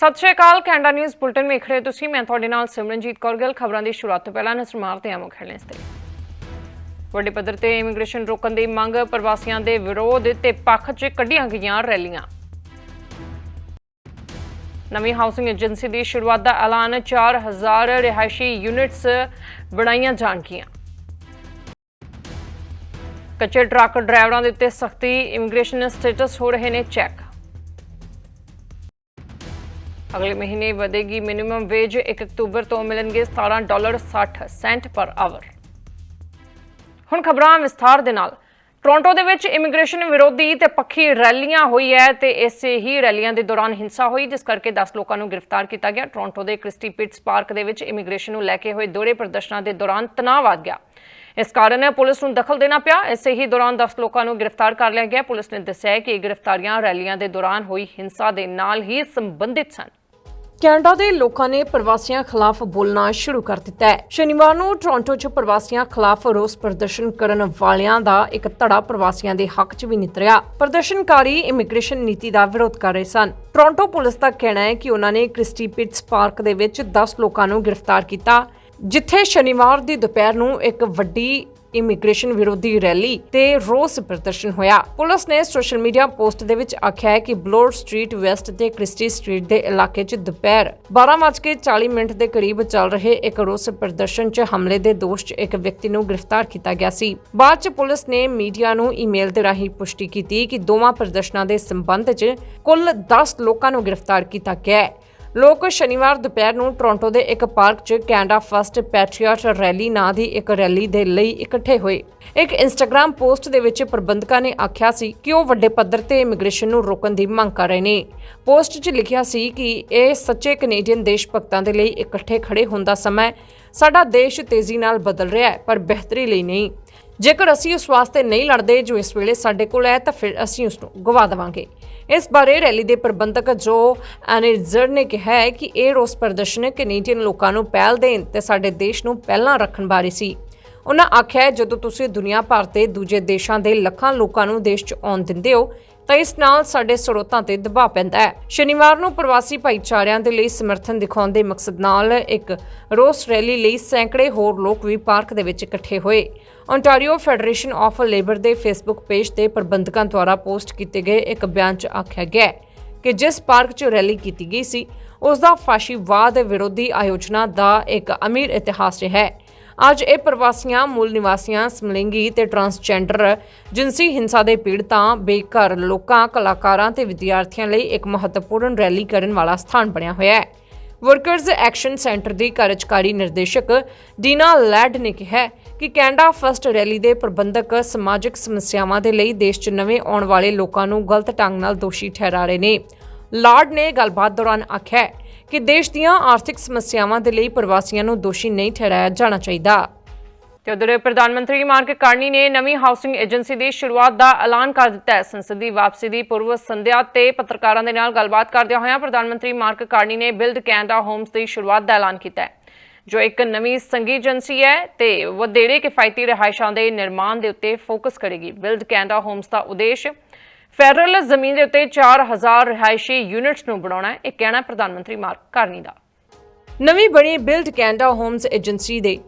ਸਤਿ ਸ਼੍ਰੀ ਅਕਾਲ, ਕੈਨੇਡਾ ਨਿਊਜ਼ ਬੁਲਟਨ ਵੇਖ ਰਹੇ ਹੋ ਤੁਸੀਂ। ਮੈਂ ਤੁਹਾਡੇ ਨਾਲ ਸਿਮਰਨਜੀਤ ਕੌਰ ਗਿੱਲ। ਖਬਰਾਂ ਦੀ ਸ਼ੁਰੂਆਤ ਤੋਂ ਪਹਿਲਾਂ ਨਜ਼ਰ ਮਾਰਦੇ ਹਾਂ ਹੈਡਲਾਈਨਸ ਤੇ। ਵੱਡੇ ਪੱਧਰ ਤੇ ਇਮੀਗ੍ਰੇਸ਼ਨ ਰੋਕਣ ਦੀ ਮੰਗ, ਪ੍ਰਵਾਸੀਆਂ ਦੇ ਵਿਰੋਧ ਤੇ ਪੱਖ 'ਚ ਕੱਢੀਆਂ ਗਈਆਂ ਰੈਲੀਆਂ। ਨਵੀਂ ਹਾਊਸਿੰਗ ਏਜੰਸੀ ਦੀ ਸ਼ੁਰੂਆਤ ਦਾ ਐਲਾਨ 4000 ਰਿਹਾਇਸ਼ੀ ਯੂਨਿਟਸ ਬਣਾਈਆਂ ਜਾਣਗੀਆਂ। ਕੱਚੇ ਟਰੱਕ ਡਰਾਈਵਰਾਂ ਦੇ ਉੱਤੇ ਸਖਤੀ, ਇਮੀਗ੍ਰੇਸ਼ਨ ਸਟੇਟਸ ਹੋ ਰਹੇ ਨੇ ਚੈੱਕ। ਅਗਲੇ ਮਹੀਨੇ ਵਧੇਗੀ ਮਿਨੀਮਮ ਵੇਜ 1 ਅਕਤੂਬਰ ਤੋਂ ਮਿਲਣਗੇ 17 ਡਾਲਰ 60 ਸੈਂਟ ਪਰ ਆਵਰ। ਹੁਣ ਖਬਰਾਂ ਵਿਸਥਾਰ ਦੇ ਨਾਲ। ਟੋਰਾਂਟੋ ਦੇ ਵਿੱਚ ਇਮੀਗ੍ਰੇਸ਼ਨ ਵਿਰੋਧੀ ਤੇ ਪੱਖੀ ਰੈਲੀਆਂ ਹੋਈ ਹੈ ਤੇ ਇਸੇ ਹੀ ਰੈਲੀਆਂ ਦੇ ਦੌਰਾਨ ਹਿੰਸਾ ਹੋਈ, ਜਿਸ ਕਰਕੇ 10 ਲੋਕਾਂ ਨੂੰ ਗ੍ਰਿਫਤਾਰ ਕੀਤਾ ਗਿਆ। ਟੋਰਾਂਟੋ ਦੇ ਕ੍ਰਿਸਟੀ ਪਿਟਸ ਪਾਰਕ ਦੇ ਵਿੱਚ ਇਮੀਗ੍ਰੇਸ਼ਨ ਨੂੰ ਲੈ ਕੇ ਹੋਏ ਦੋਹਰੇ ਪ੍ਰਦਰਸ਼ਨਾਂ ਦੇ ਦੌਰਾਨ ਤਣਾਅ ਵੱਧ ਗਿਆ। ਇਸ ਕਾਰਨ ਪੁਲਿਸ ਨੂੰ ਦਖਲ ਦੇਣਾ ਪਿਆ। ਇਸੇ ਹੀ ਦੌਰਾਨ 10 ਲੋਕਾਂ ਨੂੰ ਗ੍ਰਿਫਤਾਰ ਕਰ ਲਿਆ ਗਿਆ। ਪੁਲਿਸ ਨੇ ਦੱਸਿਆ ਕਿ ਇਹ ਗ੍ਰਿਫਤਾਰੀਆਂ ਰੈਲੀਆਂ ਦੇ ਦੌਰਾਨ ਹੋਈ ਹਿੰਸਾ ਦੇ ਨਾਲ ਹੀ ਸੰਬੰਧਿਤ ਸਨ। ਕੈਨੇਡਾ ਦੇ ਲੋਕਾਂ ਨੇ ਪ੍ਰਵਾਸੀਆਂ ਖਿਲਾਫ ਬੋਲਣਾ ਸ਼ੁਰੂ ਕਰ ਦਿੱਤਾ ਹੈ। ਸ਼ਨੀਵਾਰ ਨੂੰ ਟੋਰਾਂਟੋ 'ਚ ਪ੍ਰਵਾਸੀਆਂ ਖਿਲਾਫ ਰੋਸ ਪ੍ਰਦਰਸ਼ਨ ਕਰਨ ਵਾਲਿਆਂ ਦਾ ਇੱਕ ਧੜਾ ਪ੍ਰਵਾਸੀਆਂ ਦੇ ਹੱਕ 'ਚ ਵੀ ਨਿਤਰਿਆ। ਪ੍ਰਦਰਸ਼ਨਕਾਰੀ ਇਮੀਗ੍ਰੇਸ਼ਨ ਨੀਤੀ ਦਾ ਵਿਰੋਧ ਕਰ ਰਹੇ ਸਨ। ਟੋਰਾਂਟੋ ਪੁਲਿਸ ਦਾ ਕਹਿਣਾ ਹੈ ਕਿ ਉਹਨਾਂ ਨੇ ਕ੍ਰਿਸਟੀ ਪਿਟਸ ਪਾਰਕ ਦੇ ਵਿੱਚ 10 ਲੋਕਾਂ ਨੂੰ ਗ੍ਰਿਫਤਾਰ ਕੀਤਾ, ਜਿੱਥੇ ਸ਼ਨੀਵਾਰ ਦੀ ਦੁਪਹਿਰ ਨੂੰ ਇੱਕ ਵੱਡੀ ਇਮੀਗ੍ਰੇਸ਼ਨ ਵਿਰੋਧੀ ਰੈਲੀ ਤੇ ਰੋਸ ਪ੍ਰਦਰਸ਼ਨ ਹੋਇਆ। ਪੁਲਿਸ ਨੇ ਸੋਸ਼ਲ ਮੀਡੀਆ ਪੋਸਟ ਦੇ ਵਿੱਚ ਆਖਿਆ ਹੈ ਕਿ ਬਲੋਰ ਸਟਰੀਟ ਵੈਸਟ ਤੇ ਕ੍ਰਿਸਟੀ ਸਟਰੀਟ ਦੇ ਇਲਾਕੇ 'ਚ ਦੁਪਹਿਰ 12:40 ਮਿੰਟ ਦੇ ਕਰੀਬ ਚੱਲ ਰਹੇ ਇੱਕ ਰੋਸ ਪ੍ਰਦਰਸ਼ਨ 'ਚ ਹਮਲੇ ਦੇ ਦੋਸ਼ 'ਚ ਇੱਕ ਵਿਅਕਤੀ ਨੂੰ ਗ੍ਰਿਫਤਾਰ ਕੀਤਾ ਗਿਆ ਸੀ। ਬਾਅਦ 'ਚ ਪੁਲਿਸ ਨੇ ਮੀਡੀਆ ਨੂੰ ਈਮੇਲ ਦੇ ਰਾਹੀਂ ਪੁਸ਼ਟੀ ਕੀਤੀ ਕਿ ਦੋਵਾਂ ਪ੍ਰਦਰਸ਼ਨਾਂ ਦੇ ਸੰਬੰਧ 'ਚ ਕੁੱਲ 10 ਲੋਕਾਂ ਨੂੰ ਗ੍ਰਿਫਤਾਰ ਕੀਤਾ ਗਿਆ ਹੈ। ਲੋਕ ਸ਼ਨੀਵਾਰ ਦੁਪਹਿਰ ਨੂੰ ਟੋਰਾਂਟੋ ਦੇ ਇੱਕ ਪਾਰਕ 'ਚ ਕੈਨੇਡਾ ਫਸਟ ਪੈਟਰੀਅਟ ਰੈਲੀ ਨਾਂ ਦੀ ਇੱਕ ਰੈਲੀ ਦੇ ਲਈ ਇਕੱਠੇ ਹੋਏ। ਇੱਕ ਇੰਸਟਾਗ੍ਰam ਪੋਸਟ ਦੇ ਵਿੱਚ ਪ੍ਰਬੰਧਕਾਂ ਨੇ ਆਖਿਆ ਸੀ ਕਿ ਉਹ ਵੱਡੇ ਪੱਧਰ ਤੇ ਇਮੀਗ੍ਰੇਸ਼ਨ ਨੂੰ ਰੋਕਣ ਦੀ ਮੰਗ ਕਰ ਰਹੇ ਨੇ। ਪੋਸਟ 'ਚ ਲਿਖਿਆ ਸੀ ਕਿ ਇਹ ਸੱਚੇ ਕੈਨੇਡੀਅਨ ਦੇਸ਼ ਭਗਤਾਂ ਦੇ ਲਈ ਇਕੱਠੇ ਖੜੇ ਹੋਣ ਦਾ ਸਮਾਂ ਹੈ। ਸਾਡਾ ਦੇਸ਼ ਤੇਜ਼ੀ ਨਾਲ ਬਦਲ ਰਿਹਾ ਹੈ, ਪਰ ਬਿਹਤਰੀ ਲਈ ਨਹੀਂ। ਜੇਕਰ ਅਸੀਂ ਉਸ ਵਾਸਤੇ ਨਹੀਂ ਲੜਦੇ ਜੋ ਇਸ ਵੇਲੇ ਸਾਡੇ ਕੋਲ ਹੈ, ਤਾਂ ਫਿਰ ਅਸੀਂ ਉਸ ਨੂੰ ਗਵਾ ਦੇਵਾਂਗੇ। ਇਸ ਬਾਰੇ ਰੈਲੀ ਦੇ ਪ੍ਰਬੰਧਕ ਜੋ ਐਨਿਜ਼ਰ ਨੇ ਕਿਹਾ ਹੈ ਕਿ ਇਹ ਰੋਸ ਪ੍ਰਦਰਸ਼ਨ ਕੈਨੇਡੀਅਨ ਲੋਕਾਂ ਨੂੰ ਪਹਿਲ ਦੇਣ ਤੇ ਸਾਡੇ ਦੇਸ਼ ਨੂੰ ਪਹਿਲਾਂ ਰੱਖਣ ਬਾਰੇ ਸੀ। ਉਹਨਾਂ ਆਖਿਆ ਜਦੋਂ ਤੁਸੀਂ ਦੁਨੀਆ ਭਰ ਤੇ ਦੂਜੇ ਦੇਸ਼ਾਂ ਦੇ ਲੱਖਾਂ ਲੋਕਾਂ ਨੂੰ ਦੇਸ਼ 'ਚ ਆਉਣ ਦਿੰਦੇ ਹੋ, ਤਾਂ ਇਸ ਨਾਲ ਸਾਡੇ ਸਰੋਤਾਂ ਤੇ ਦਬਾਅ ਪੈਂਦਾ ਹੈ। ਸ਼ਨੀਵਾਰ ਨੂੰ ਪ੍ਰਵਾਸੀ ਭਾਈਚਾਰਿਆਂ ਦੇ ਲਈ ਸਮਰਥਨ ਦਿਖਾਉਣ ਦੇ ਮਕਸਦ ਨਾਲ ਇੱਕ ਰੋਸ ਰੈਲੀ ਲਈ ਸੈਂਕੜੇ ਹੋਰ ਲੋਕ ਵੀ ਪਾਰਕ ਦੇ ਵਿੱਚ ਇਕੱਠੇ ਹੋਏ। ਓਨਟਾਰੀਓ ਫੈਡਰੇਸ਼ਨ ਆਫ ਲੇਬਰ ਦੇ ਫੇਸਬੁੱਕ ਪੇਜ ਤੇ ਪ੍ਰਬੰਧਕਾਂ ਦੁਆਰਾ ਪੋਸਟ ਕੀਤੇ ਗਏ ਇੱਕ ਬਿਆਨ 'ਚ ਆਖਿਆ ਗਿਆ ਕਿ ਜਿਸ ਪਾਰਕ 'ਚ ਰੈਲੀ ਕੀਤੀ ਗਈ ਸੀ, ਉਸ ਦਾ ਫਾਸ਼ੀਵਾਦ ਵਿਰੋਧੀ ਆਯੋਜਨਾ ਦਾ ਇੱਕ ਅਮੀਰ ਇਤਿਹਾਸ ਰਿਹਾ ਹੈ। ਅੱਜ ਇਹ ਪ੍ਰਵਾਸੀਆਂ, ਮੂਲ ਨਿਵਾਸੀਆਂ, ਸਮਲਿੰਗੀ ਤੇ ਟਰਾਂਸਜੈਂਡਰ ਜਿਨਸੀ ਹਿੰਸਾ ਦੇ ਪੀੜਤਾਂ ਬੇਘਰ ਲੋਕਾਂ, ਕਲਾਕਾਰਾਂ ਤੇ ਵਿਦਿਆਰਥੀਆਂ ਲਈ ਇੱਕ ਮਹੱਤਵਪੂਰਨ ਰੈਲੀ ਕਰਨ ਵਾਲਾ ਸਥਾਨ ਬਣਿਆ ਹੋਇਆ ਹੈ। ਵਰਕਰਜ਼ ਐਕਸ਼ਨ ਸੈਂਟਰ ਦੀ ਕਾਰਜਕਾਰੀ ਨਿਰਦੇਸ਼ਕ ਡੀਨਾ ਲੈਡ ਨੇ ਕਿਹਾ ਕਿ ਕੈਨੇਡਾ ਫਸਟ ਰੈਲੀ ਦੇ ਪ੍ਰਬੰਧਕ ਸਮਾਜਿਕ ਸਮੱਸਿਆਵਾਂ ਦੇ ਲਈ ਦੇਸ਼ 'ਚ ਨਵੇਂ ਆਉਣ ਵਾਲੇ ਲੋਕਾਂ ਨੂੰ ਗਲਤ ਢੰਗ ਨਾਲ ਦੋਸ਼ੀ ਠਹਿਰਾ ਰਹੇ ਨੇ। ਲਾਰਡ ਨੇ ਗੱਲਬਾਤ ਦੌਰਾਨ ਆਖਿਆ ਕਿ ਦੇਸ਼ ਦੀਆਂ ਆਰਥਿਕ ਸਮੱਸਿਆਵਾਂ ਦੇ ਲਈ ਪ੍ਰਵਾਸੀਆਂ ਨੂੰ ਦੋਸ਼ੀ ਨਹੀਂ ਠਹਿਰਾਇਆ ਜਾਣਾ ਚਾਹੀਦਾ। ਤੇ ਉਧਰ ਪ੍ਰਧਾਨ ਮੰਤਰੀ ਮਾਰਕ ਕਾਰਨੀ ਨੇ ਨਵੀਂ ਹਾਊਸਿੰਗ ਏਜੰਸੀ ਦੀ ਸ਼ੁਰੂਆਤ ਦਾ ਐਲਾਨ ਕਰ ਦਿੱਤਾ ਹੈ। ਸੰਸਦੀ ਵਾਪਸੀ ਦੀ ਪੂਰਵ ਸੰਧਿਆ ਤੇ ਪੱਤਰਕਾਰਾਂ ਦੇ ਨਾਲ ਗੱਲਬਾਤ ਕਰਦਿਆਂ ਹੋਇਆਂ ਪ੍ਰਧਾਨ ਮੰਤਰੀ ਮਾਰਕ ਕਾਰਨੀ ਨੇ ਬਿਲਡ ਕੈਨੇਡਾ ਹੋਮਸ ਦੀ ਸ਼ੁਰੂਆਤ ਦਾ ਐਲਾਨ ਕੀਤਾ ਹੈ, ਜੋ ਇੱਕ ਨਵੀਂ ਸੰਘੀ ਏਜੰਸੀ ਹੈ ਤੇ ਵਧੇਰੇ ਕਿਫਾਇਤੀ ਰਿਹਾਇਸ਼ਾਂ ਦੇ ਨਿਰਮਾਣ ਦੇ ਉੱਤੇ ਫੋਕਸ ਕਰੇਗੀ। ਬਿਲਡ ਕੈਨੇਡਾ ਹੋਮਸ ਦਾ ਉਦੇਸ਼ ਫੈਡਰਲ ਜ਼ਮੀਨ ਦੇ ਉੱਤੇ 4000 ਰਿਹਾਇਸ਼ੀ ਯੂਨਿਟਸ ਨੂੰ ਬਣਾਉਣਾ ਹੈ। ਇਹ ਕਹਿਣਾ ਪ੍ਰਧਾਨ ਮੰਤਰੀ ਮਾਰਕ ਕਾਰਨੀ ਦਾ। ਨਵੀਂ ਬਣੀ ਬਿਲਡ ਕੈਨੇਡਾ ਹੋਮਸ ਏਜੰਸੀ ਦੇ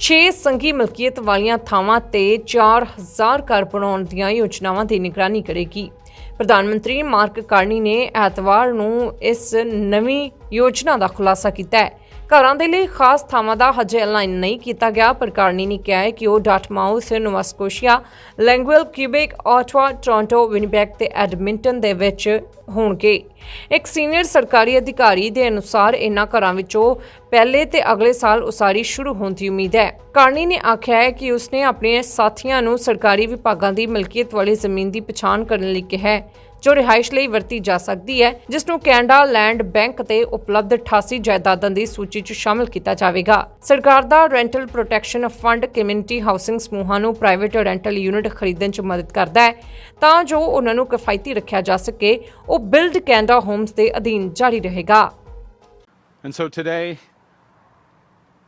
6 ਸੰਘੀ ਮਲਕੀਅਤ ਵਾਲੀਆਂ ਥਾਵਾਂ ਤੇ 4000 ਘਰ ਬਣਾਉਣ ਦੀਆਂ ਯੋਜਨਾਵਾਂ ਦੀ ਨਿਗਰਾਨੀ ਕਰੇਗੀ। ਪ੍ਰਧਾਨ ਮੰਤਰੀ ਮਾਰਕ ਕਾਰਨੀ ਨੇ ਐਤਵਾਰ ਨੂੰ ਇਸ ਨਵੀਂ ਯੋਜਨਾ ਦਾ ਖੁਲਾਸਾ ਕੀਤਾ ਹੈ। ਘਰਾਂ ਦੇ ਲਈ ਖਾਸ ਥਾਵਾਂ ਦਾ ਹਜੇ ਐਲਾਨ ਨਹੀਂ ਕੀਤਾ ਗਿਆ। ਪਰ ਕਾਰਨੀ ਨੇ ਕਿਹਾ ਹੈ ਕਿ ਉਹ ਡਾਟਮਾਊਥ ਨੋਵਾ ਸਕੋਸ਼ੀਆ ਲੈਂਗੁਅਲ ਕਿਊਬਿਕ ਆਟਵਾ ਟੋਰਾਂਟੋ, ਵਿਨੀਪੈਗ ਤੇ ਐਡਮਿੰਟਨ ਦੇ ਵਿੱਚ ਹੋਣਗੇ। ਇੱਕ ਸੀਨੀਅਰ ਸਰਕਾਰੀ ਅਧਿਕਾਰੀ ਦੇ ਅਨੁਸਾਰ ਇਨ੍ਹਾਂ ਘਰਾਂ ਵਿੱਚੋਂ ਪਹਿਲੇ ਤੇ ਅਗਲੇ ਸਾਲ ਉਸਾਰੀ ਸ਼ੁਰੂ ਹੋਣ ਦੀ ਉਮੀਦ ਹੈ। ਕਾਰਨੀ ਨੇ ਆਖਿਆ ਹੈ ਕਿ ਉਸਨੇ ਆਪਣੇ ਸਾਥੀਆਂ ਨੂੰ ਸਰਕਾਰੀ ਵਿਭਾਗਾਂ ਦੀ ਮਲਕੀਅਤ ਵਾਲੀ ਜ਼ਮੀਨ ਦੀ ਪਛਾਣ ਕਰਨ ਲਈ ਕਿਹਾ ਹੈ। ਜੋ ਰਿਹਾਇਸ਼ ਲਈ ਵਰਤੀ ਜਾ ਸਕਦੀ ਹੈ ਜਿਸ ਨੂੰ ਕੈਨੇਡਾ ਲੈਂਡ ਬੈਂਕ ਤੇ ਉਪਲਬਧ 88 ਜਾਇਦਾਦਾਂ ਦੀ ਸੂਚੀ 'ਚ ਸ਼ਾਮਲ ਕੀਤਾ ਜਾਵੇਗਾ। ਸਰਕਾਰ ਦਾ rental protection fund community housing ਸਮੂਹਾਂ ਨੂੰ ਪ੍ਰਾਈਵੇਟ ਰੈਂਟਲ ਯੂਨਿਟ ਖਰੀਦਣ 'ਚ ਮਦਦ ਕਰਦਾ ਹੈ ਤਾਂ ਜੋ ਉਹਨਾਂ ਨੂੰ ਕਿਫਾਇਤੀ ਰੱਖਿਆ ਜਾ ਸਕੇ ਉਹ ਬਿਲਡ ਕੈਨੇਡਾ ਹੋਮਸ ਦੇ ਅਧੀਨ ਜਾਰੀ ਰਹੇਗਾ। And so today,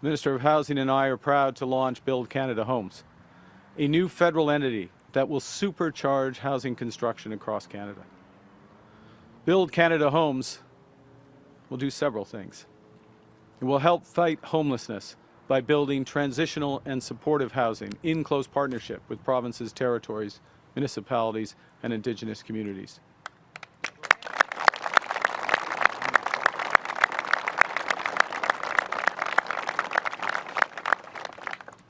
Minister of Housing and I are proud to launch Build Canada Homes, a new federal entity that will supercharge housing construction across Canada. Build Canada Homes will do several things. It will help fight homelessness by building transitional and supportive housing in close partnership with provinces, territories, municipalities, and Indigenous communities.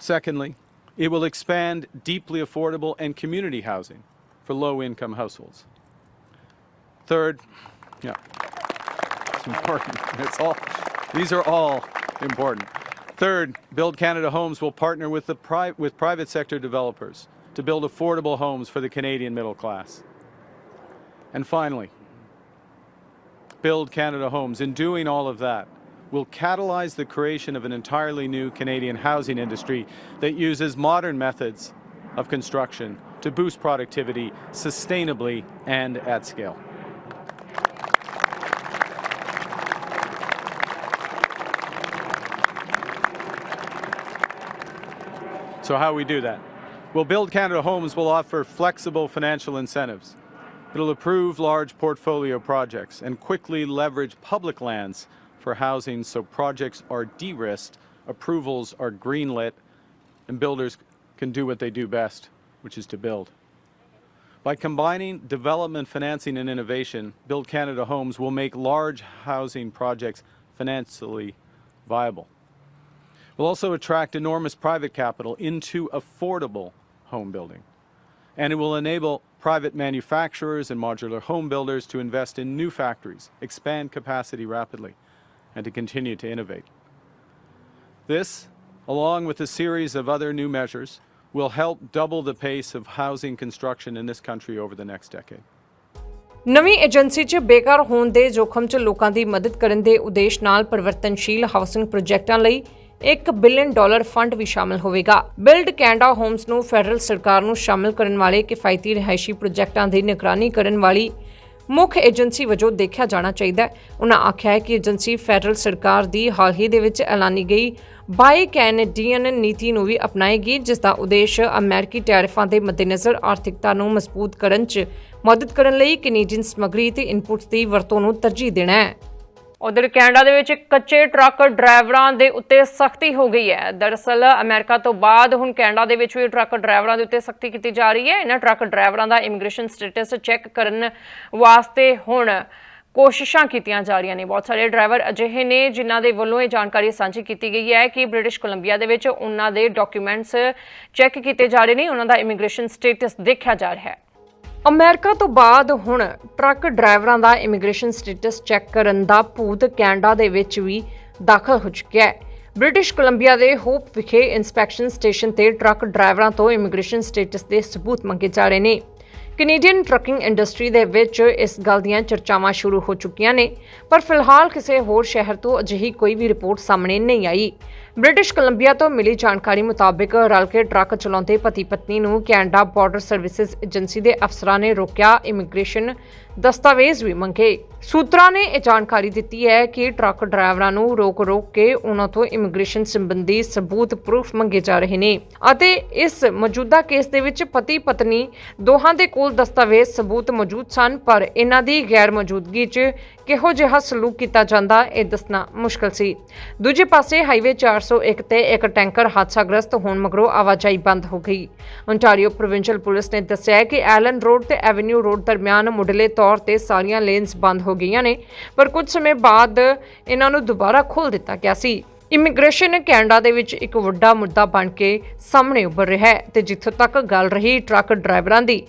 Secondly, it will expand deeply affordable and community housing for low income households. Third, yeah, it's important. It's all, these are all important. Third, Build Canada Homes will partner with, the pri- with private sector developers to build affordable homes for the Canadian middle class. And finally, Build Canada Homes, in doing all of that, will catalyze the creation of an entirely new Canadian housing industry that uses modern methods of construction to boost productivity sustainably and at scale. So, how we do that? Well, Build Canada Homes will offer flexible financial incentives. It'll approve large portfolio projects and quickly leverage public lands for housing so projects are de risked, approvals are greenlit, and builders can do what they do best, which is to build. By combining development financing and innovation, Build Canada Homes will make large housing projects financially viable. Will also attract enormous private capital into affordable home building. And it will enable private manufacturers and modular home builders to invest in new factories, expand capacity rapidly, and to continue to innovate. This, along with a series of other new measures, will help double the pace of housing construction in this country over the next decade. ਨਵੀਂ agency 'ਚ ਬੇਘਰ ਹੋਣ ਦੇ ਜੋਖਮ 'ਚ ਲੋਕਾਂ ਦੀ ਮਦਦ ਕਰਨ ਦੇ ਉਦੇਸ਼ ਨਾਲ ਪਰਿਵਰਤਨਸ਼ੀਲ ਹਾਊਸਿੰਗ ਪ੍ਰੋਜੈਕਟਾਂ ਲਈ 1 ਬਿਲੀਅਨ ਡਾਲਰ ਫੰਡ ਵੀ ਸ਼ਾਮਲ ਹੋਵੇਗਾ ਬਿਲਡ ਕੈਨਡਾ ਹੋਮਸ ਨੂੰ ਫੈਡਰਲ ਸਰਕਾਰ ਨੂੰ ਸ਼ਾਮਲ ਕਰਨ ਵਾਲੇ ਕਿਫਾਇਤੀ ਰਿਹਾਇਸ਼ੀ ਪ੍ਰੋਜੈਕਟਾਂ ਦੀ ਨਿਗਰਾਨੀ ਕਰਨ ਵਾਲੀ ਮੁੱਖ ਏਜੰਸੀ ਵਜੋਂ ਦੇਖਿਆ ਜਾਣਾ ਚਾਹੀਦਾ ਹੈ। ਉਹਨਾਂ ਆਖਿਆ ਹੈ ਕਿ ਏਜੰਸੀ ਫੈਡਰਲ ਸਰਕਾਰ ਦੀ ਹਾਲ ਹੀ ਦੇ ਵਿੱਚ ਐਲਾਨੀ ਗਈ ਬਾਈ ਕੈਨੇਡੀਅਨ ਨੀਤੀ ਨੂੰ ਵੀ ਅਪਣਾਏਗੀ, ਜਿਸ ਦਾ ਉਦੇਸ਼ ਅਮਰੀਕੀ ਟੈਰਿਫਾਂ ਦੇ ਮੱਦੇਨਜ਼ਰ ਆਰਥਿਕਤਾ ਨੂੰ ਮਜ਼ਬੂਤ ਕਰਨ 'ਚ ਮਦਦ ਕਰਨ ਲਈ ਕੈਨੇਡੀਅਨ ਸਮੱਗਰੀ ਤੇ ਇਨਪੁਟਸ ਦੀ ਵਰਤੋਂ ਨੂੰ ਤਰਜੀਹ ਦੇਣਾ ਹੈ। ਉਧਰ ਕੈਨੇਡਾ ਦੇ ਵਿੱਚ ਕੱਚੇ ਟਰੱਕ ਡਰਾਈਵਰਾਂ ਦੇ ਉੱਤੇ ਸਖਤੀ ਹੋ ਗਈ ਹੈ। ਦਰਅਸਲ, ਅਮਰੀਕਾ ਤੋਂ ਬਾਅਦ ਹੁਣ ਕੈਨੇਡਾ ਦੇ ਵਿੱਚ ਵੀ ਟਰੱਕ ਡਰਾਈਵਰਾਂ ਦੇ ਉੱਤੇ ਸਖਤੀ ਕੀਤੀ ਜਾ ਰਹੀ ਹੈ। ਇਹਨਾਂ ਟਰੱਕ ਡਰਾਈਵਰਾਂ ਦਾ ਇਮੀਗ੍ਰੇਸ਼ਨ ਸਟੇਟਸ ਚੈੱਕ ਕਰਨ ਵਾਸਤੇ ਹੁਣ ਕੋਸ਼ਿਸ਼ਾਂ ਕੀਤੀਆਂ ਜਾ ਰਹੀਆਂ ਨੇ। ਬਹੁਤ ਸਾਰੇ ਡਰਾਈਵਰ ਅਜਿਹੇ ਨੇ ਜਿਨ੍ਹਾਂ ਦੇ ਵੱਲੋਂ ਇਹ ਜਾਣਕਾਰੀ ਸਾਂਝੀ ਕੀਤੀ ਗਈ ਹੈ ਕਿ ਬ੍ਰਿਟਿਸ਼ ਕੋਲੰਬੀਆ ਦੇ ਵਿੱਚ ਉਹਨਾਂ ਦੇ ਡਾਕੂਮੈਂਟਸ ਚੈੱਕ ਕੀਤੇ ਜਾ ਰਹੇ ਨੇ। ਉਹਨਾਂ ਦਾ ਇਮੀਗ੍ਰੇਸ਼ਨ ਸਟੇਟਸ ਦੇਖਿਆ ਜਾ ਰਿਹਾ ਹੈ। ਅਮਰੀਕਾ ਤੋਂ ਬਾਅਦ ਹੁਣ ਟਰੱਕ ਡਰਾਈਵਰਾਂ ਦਾ ਇਮੀਗ੍ਰੇਸ਼ਨ ਸਟੇਟਸ ਚੈੱਕ ਕਰਨ ਦਾ ਭੂਤ ਕੈਨੇਡਾ ਦੇ ਵਿੱਚ ਵੀ ਦਾਖਲ ਹੋ ਚੁੱਕਿਆ ਹੈ। ਬ੍ਰਿਟਿਸ਼ ਕੋਲੰਬੀਆ ਦੇ ਹੋਪ ਵਿਖੇ ਇਨਸਪੈਕਸ਼ਨ ਸਟੇਸ਼ਨ ਤੇ ਟਰੱਕ ਡਰਾਈਵਰਾਂ ਤੋਂ ਇਮੀਗ੍ਰੇਸ਼ਨ ਸਟੇਟਸ ਦੇ ਸਬੂਤ ਮੰਗੇ ਜਾ ਰਹੇ ਨੇ। ਕੈਨੇਡੀਅਨ ਟਰੱਕਿੰਗ ਇੰਡਸਟਰੀ ਦੇ ਵਿੱਚ ਇਸ ਗੱਲ ਦੀਆਂ ਚਰਚਾਵਾਂ ਸ਼ੁਰੂ ਹੋ ਚੁੱਕੀਆਂ ਨੇ, ਪਰ ਫਿਲਹਾਲ ਕਿਸੇ ਹੋਰ ਸ਼ਹਿਰ ਤੋਂ ਅਜਿਹੀ ਕੋਈ ਵੀ ਰਿਪੋਰਟ ਸਾਹਮਣੇ ਨਹੀਂ ਆਈ। ਬ੍ਰਿਟਿਸ਼ ਕੋਲੰਬੀਆ ਤੋਂ ਮਿਲੀ ਜਾਣਕਾਰੀ ਮੁਤਾਬਕ ਰਲ ਕੇ ਟਰੱਕ ਚਲਾਉਂਦੇ ਪਤੀ ਪਤਨੀ ਨੂੰ ਕੈਨੇਡਾ ਬਾਰਡਰ ਸਰਵਿਸਿਜ਼ ਏਜੰਸੀ ਦੇ ਅਫਸਰਾਂ ਨੇ ਰੋਕਿਆ, ਇਮੀਗ੍ਰੇਸ਼ਨ ਦਸਤਾਵੇਜ਼ ਵੀ ਮੰਗੇ। ਸੂਤਰਾਂ ਨੇ ਇਹ ਜਾਣਕਾਰੀ ਦਿੱਤੀ ਹੈ ਕਿ ਟਰੱਕ ਡਰਾਈਵਰਾਂ ਨੂੰ ਰੋਕ-ਰੋਕ ਕੇ ਉਹਨਾਂ ਤੋਂ ਇਮੀਗ੍ਰੇਸ਼ਨ ਸੰਬੰਧੀ ਸਬੂਤ ਪ੍ਰੂਫ ਮੰਗੇ ਜਾ ਰਹੇ ਨੇ ਅਤੇ ਇਸ ਮੌਜੂਦਾ ਕੇਸ ਦੇ ਵਿੱਚ ਪਤੀ ਪਤਨੀ ਦੋਹਾਂ ਦੇ ਕੋਲ ਦਸਤਾਵੇਜ਼ ਸਬੂਤ ਮੌਜੂਦ ਸਨ, ਪਰ ਇਹਨਾਂ ਦੀ ਗੈਰ ਮੌਜੂਦਗੀ 'ਚ ਕਿਹੋ ਜਿਹਾ ਸਲੂਕ ਕੀਤਾ ਜਾਂਦਾ, ਇਹ ਦੱਸਣਾ ਮੁਸ਼ਕਲ ਸੀ। ਦੂਜੇ ਪਾਸੇ ਹਾਈਵੇ 401 ਤੇ ਇੱਕ ਟੈਂਕਰ ਹਾਦਸਾਗ੍ਰਸਤ ਹੋਣ ਮਗਰੋਂ ਆਵਾਜਾਈ ਬੰਦ ਹੋ ਗਈ। ontario ਪ੍ਰੋਵਿੰਸ਼ੀਅਲ ਪੁਲਿਸ ਨੇ ਦੱਸਿਆ ਕਿ ਐਲਨ ਰੋਡ ਤੇ ਐਵਨਿਊ ਰੋਡ ਦਰਮਿਆਨ ਮੁੱਢਲੇ ਤੌਰ ਤੇ ਸਾਰੀਆਂ ਲੇਨਸ ਬੰਦ ਹੋ ਗਈਆਂ ਨੇ, ਪਰ ਕੁਝ ਸਮੇਂ ਬਾਅਦ ਇਹਨਾਂ ਨੂੰ ਦੁਬਾਰਾ ਖੋਲ ਦਿੱਤਾ ਗਿਆ ਸੀ। ਇਮੀਗ੍ਰੇਸ਼ਨ ਕੈਨੇਡਾ ਦੇ ਵਿੱਚ ਇੱਕ ਵੱਡਾ ਮੁੱਦਾ ਬਣ ਕੇ ਸਾਹਮਣੇ ਉੱਭਰ ਰਿਹਾ ਹੈ ਤੇ ਜਿੱਥੋਂ ਤੱਕ ਗੱਲ ਰਹੀ ਟਰੱਕ ਡਰਾਈਵਰਾਂ ਦੀ